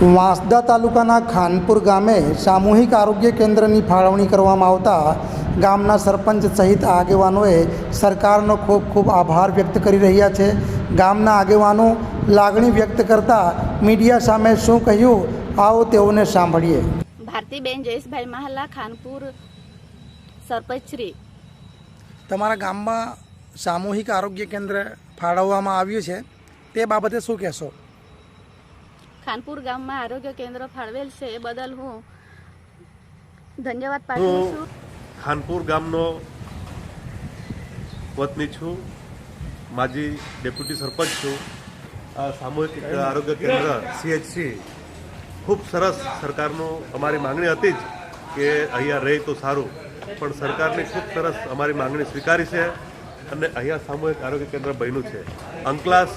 વાંસદા તાલુકાના ખાનપુર ગામે સામૂહિક આરોગ્ય કેન્દ્રની ફાળવણી કરવામાં આવતા ગામના સરપંચ સહિત આગેવાનોએ સરકારનો ખૂબ ખૂબ આભાર વ્યક્ત કરી રહ્યા છે. ગામના આગેવાનો લાગણી વ્યક્ત કરતા મીડિયા સામે શું કહ્યું આવો તેઓને સાંભળીએ. ભારતીબેન જયેશભાઈ મહાલા ખાનપુર સરપંચ શ્રી. તમારા ગામમાં સામૂહિક આરોગ્ય કેન્દ્ર ફાળવવામાં આવ્યું છે. તે બાબતે શું કહેશો? ખાનપુર ગામમાં આરોગ્ય કેન્દ્ર ફાળવેલ છે એ બદલ હું ધન્યવાદ પાઠવું છું. ખાનપુર ગામનો વતની છું. માજી ડેપ્યુટી સરપંચ છું. આ સામૂહિક આરોગ્ય કેન્દ્ર સીએચસી ખૂબ સરસ સરકારનું અમારી માંગણી હતી જ કે અહીંયા રહે તો સારું. પણ સરકારની ખૂબ સરસ અમારી માંગણી સ્વીકારી છે અને અહીંયા સામૂહિક આરોગ્ય કેન્દ્ર બન્યું છે. અંકલાસ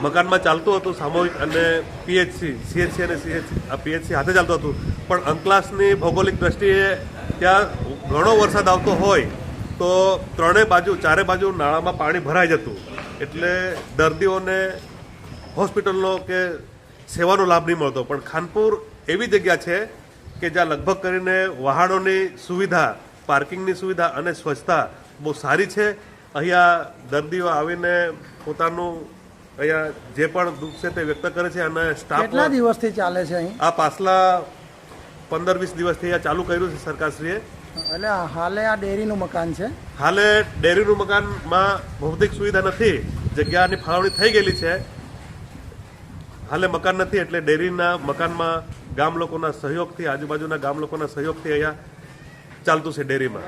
મકાનમાં ચાલતું હતું સામૂહિક અને પીએચસી, સીએચસી અને સીએચસી. આ પીએચસી હાથે ચાલતું હતું. પણ અંકલાસની ભૌગોલિક દ્રષ્ટિએ ત્યાં ઘણો વરસાદ આવતો હોય તો ત્રણેય બાજુ, ચારે બાજુ નાળામાં પાણી ભરાઈ જતું. એટલે દર્દીઓને હોસ્પિટલનો કે સેવાનો લાભ નહીં મળતો. પણ ખાનપુર એવી જગ્યા છે કે જ્યાં લગભગ કરીને વાહનોની સુવિધા, પાર્કિંગની સુવિધા અને સ્વચ્છતા બહુ સારી છે. અહીંયા દર્દીઓ આવીને પોતાનું અહીંયા જે પણ દુઃખ છે તે વ્યક્ત કરે છે અને સ્ટાફ કેટલા દિવસથી ચાલે છે અહીં? આ પાછલા પંદર વીસ દિવસથી આ ચાલુ કર્યું છે સરકારશ્રીએ. એટલે હાલે આ ડેરીનું મકાન છે? હાલે ડેરીનું મકાનમાં ભૌતિક સુવિધા નથી જગ્યાની ફાળવણી થઈ ગયેલી છે. હાલે મકાન નથી એટલે ડેરીના મકાનમાં ગામ લોકોના સહયોગથી આજુબાજુના ગામ લોકોના સહયોગથી અહીંયા ચાલતું છે ડેરીમાં.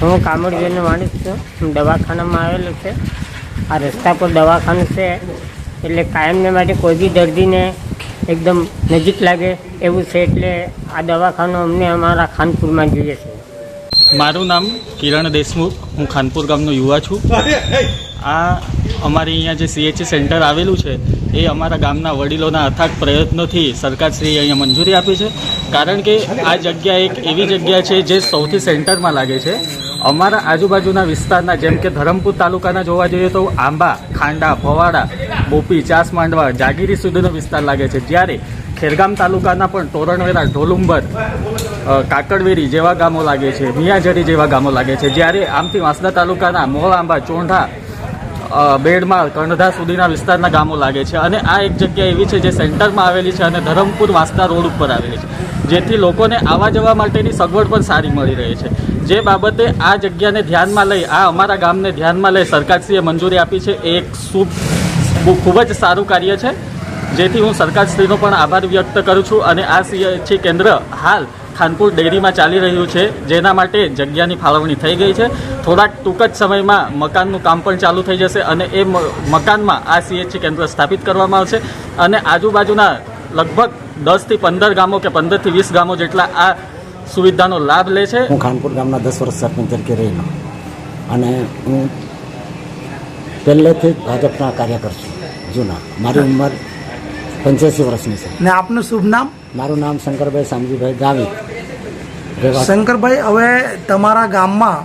હું કામડજીનો માણસ છું. દવાખાનામાં આવેલો છે. આ રસ્તા પર દવાખાનું છે. એટલે કાયમને માટે કોઈ બી દર્દીને એકદમ નજીક લાગે એવું છે એટલે આ દવાખાનું અમને અમારા ખાનપુરમાં જોઈએ છે. મારું નામ કિરણ દેશમુખ. હું ખાનપુર ગામનો યુવા છું. આ અમારી અહીંયા જે સીએચસી સેન્ટર આવેલું છે, એ અમારા ગામના વડીલોના અથાગ પ્રયત્નોથી સરકારશ્રીએ અહીંયા મંજૂરી આપી છે. કારણ કે આ જગ્યા એક એવી જગ્યા છે જે સૌથી સેન્ટરમાં લાગે છે. અમારા આજુબાજુના વિસ્તારના જેમ કે ધરમપુર તાલુકાના જોવા જોઈએ તો આંબા, ખાંડા ભવાડા બોપી ચાસ માંડવા જાગીરી સુધીનો વિસ્તાર લાગે છે. જ્યારે ખેરગામ તાલુકાના પણ તોરણવેરા, ઢોલુંબર કાકડવેરી જેવા ગામો લાગે છે, મિયાજરી જેવા ગામો લાગે છે. જ્યારે આમથી વાંસદા તાલુકાના મોળ આંબા, ચોંઢા અ, બેડમાળ કણધા સુધીના વિસ્તારના ગામો લાગે છે. અને આ એક જગ્યા એવી છે જે સેન્ટરમાં આવેલી છે અને ધરમપુર વાંસદા રોડ ઉપર આવેલી છે. જેથી લોકોને આવવા જવા માટેની સગવડ પણ સારી મળી રહી છે. જે બાબતે આ જગ્યાને ધ્યાનમાં લઈ આ અમારા ગામને ધ્યાનમાં લઈ સરકારશ્રીએ મંજૂરી આપી છે. એ એક શુભ ખૂબ જ સારું કાર્ય છે. જેથી હું સરકારશ્રીનો પણ આભાર વ્યક્ત કરું છું અને આ સીએચસી કેન્દ્ર હાલ ખાનપુર ડેરીમાં ચાલી રહ્યું છે, જેના માટે જગ્યાની ફાળવણી થઈ ગઈ છે. થોડાક ટૂંક જ સમયમાં મકાનનું કામ પણ ચાલુ થઈ જશે અને એ મકાનમાં આ સીએચસી કેન્દ્ર સ્થાપિત કરવામાં આવશે. અને આજુબાજુના લગભગ દસથી પંદર ગામો કે પંદરથી વીસ ગામો જેટલા આ સુવિધાનો લાભ લે છે. હું ખાનપુર ગામના દસ વર્ષ સરપંચ તરીકે રહેલો. અને હું પહેલેથી ભાજપના કાર્યકર છું, જૂના. મારી ઉંમર પંચ્યાસી વર્ષની છે. ને આપનું શુભ નામ? મારું નામ શંકરભાઈ શામજીભાઈ ગાવી શંકરભાઈ હવે તમારા ગામમાં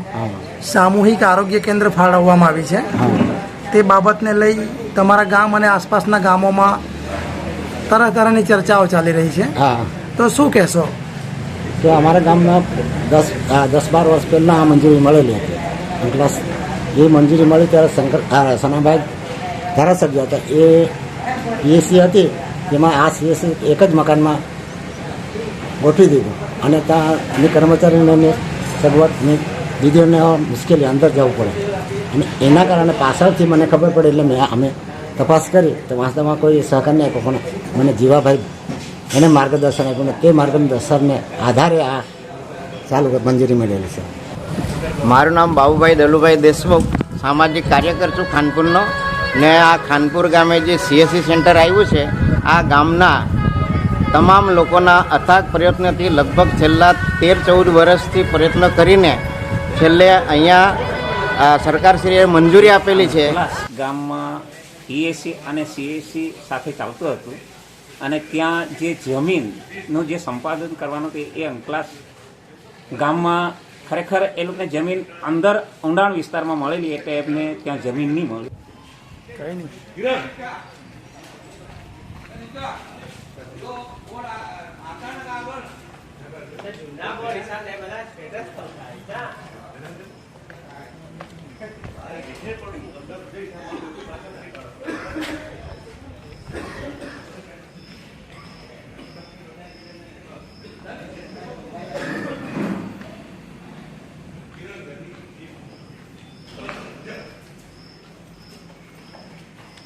સામૂહિક આરોગ્ય કેન્દ્ર ફાળવવામાં આવી છે. તે બાબતને લઈ તમારા ગામ અને આસપાસના ગામોમાં તરહ તરહની ચર્ચાઓ ચાલી રહી છે. હા. તો શું કહેશો? તો અમારા ગામમાં દસ દસ બાર વર્ષ પહેલાં આ મંજૂરી મળેલી હતી. પ્લસ એ મંજૂરી મળી ત્યારે શંકર સનાભાઈ ધારાસભ્ય હતા. એ પીએસસી હતી. જેમાં આ સીએસસી એક જ મકાનમાં ગોઠવી દીધું. અને ત્યાં એની કર્મચારીઓને સગવડ દીદીઓને મુશ્કેલી અંદર જવું પડે. અને એના કારણે પાછળથી મને ખબર પડે એટલે મેં અમે તપાસ કરી. તો વાસ્તવમાં કોઈ સહકાર નહીં આપ્યો પણ મને જીવાભાઈ એને માર્ગદર્શન આપ્યું તે માર્ગદર્શનને આધારે આ ચાલુ મંજૂરી મળેલી છે. મારું નામ બાબુભાઈ દલુભાઈ દેશમુખ, સામાજિક કાર્યકર છું ખાનપુરનો. ને આ ખાનપુર ગામે જે સીએસસી સેન્ટર આવ્યું છે આ ગામના તમામ લોકોના અથાગ પ્રયત્નથી લગભગ છેલ્લા તેર ચૌદ વર્ષથી પ્રયત્ન કરીને છેલ્લે અહીંયા સરકારશ્રીએ મંજૂરી આપેલી છે. ગામમાં પીએસસી અને સીએસસી સાથે ચાલતું હતું અને ત્યાં જે જમીનનું જે સંપાદન કરવાનું હતું એ અંકલાસ ગામમાં ખરેખર એ લોકોને જમીન અંદર ઊંડાણ વિસ્તારમાં મળેલી એટલે એમને ત્યાં જમીન નહીં મળી. કંઈ નહીં. જૂના બોર્ડ હિસાબ એ બધા સ્ટેટસ થતા